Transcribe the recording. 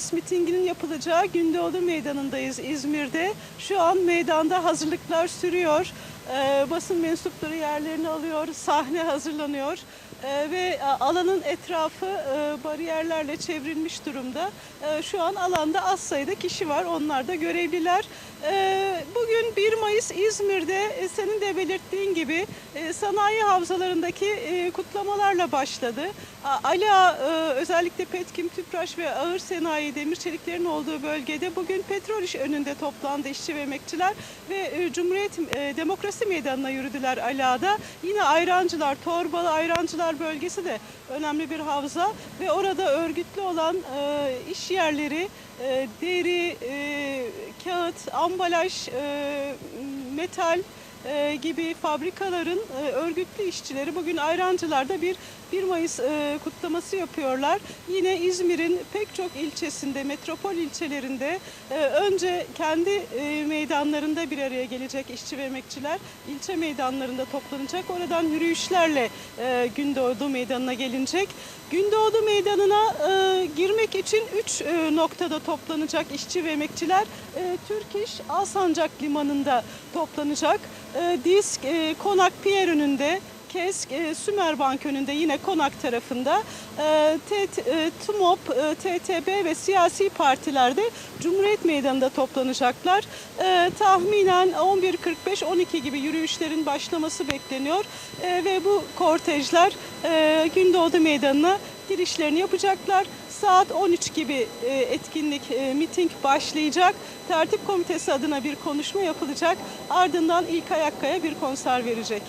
Mayıs mitinginin yapılacağı Gündoğdu Meydanı'ndayız İzmir'de. Şu an meydanda hazırlıklar sürüyor. Ee, basın mensupları yerlerini alıyor, sahne hazırlanıyor. Ee, ve e, alanın etrafı e, bariyerlerle çevrilmiş durumda. Ee, şu an alanda az sayıda kişi var, onlar da görevliler. Bugün 1 Mayıs İzmir'de e, senin de belirttiğin gibi e, sanayi havzalarındaki kutlamalarla başladı. A- Ala e, özellikle Petkim, Tüpraş ve ağır sanayi demir çeliklerin olduğu bölgede bugün petrol iş önünde toplandı işçi ve emekçiler ve Cumhuriyet Demokrasi Meydanı'na yürüdüler Ala'da. Yine Ayrancılar, Torbalı Ayrancılar bölgesi de önemli bir havza ve orada örgütlü olan e, iş yerleri e, deri, e, kağıt, ambalaj, e, metal e, gibi fabrikaların e, örgütlü işçileri bugün Ayrancılar'da bir 1 Mayıs e, kutlaması yapıyorlar. Yine İzmir'in pek çok ilçesinde, metropol ilçelerinde önce kendi meydanlarında bir araya gelecek işçi ve emekçiler ilçe meydanlarında toplanacak. Oradan yürüyüşlerle Gündoğdu Meydanı'na gelinecek. Gündoğdu Meydanı'na e, girmek için 3 noktada toplanacak işçi ve emekçiler. E, Türk İş Alsancak Limanı'nda toplanacak. E, Disk e, Konak Pier önünde KESK e, önünde yine Konak tarafında e, T- e, TMOP, e, TTB ve siyasi partilerde Cumhuriyet Meydanı'nda toplanacaklar. E, tahminen 11.45-12 gibi yürüyüşlerin başlaması bekleniyor E, ve bu kortejler e, Gündoğdu Meydanı'na girişlerini yapacaklar. Saat 13 gibi e, etkinlik, e, miting başlayacak. Tertip Komitesi adına bir konuşma yapılacak. Ardından İlkay Akkaya bir konser verecek.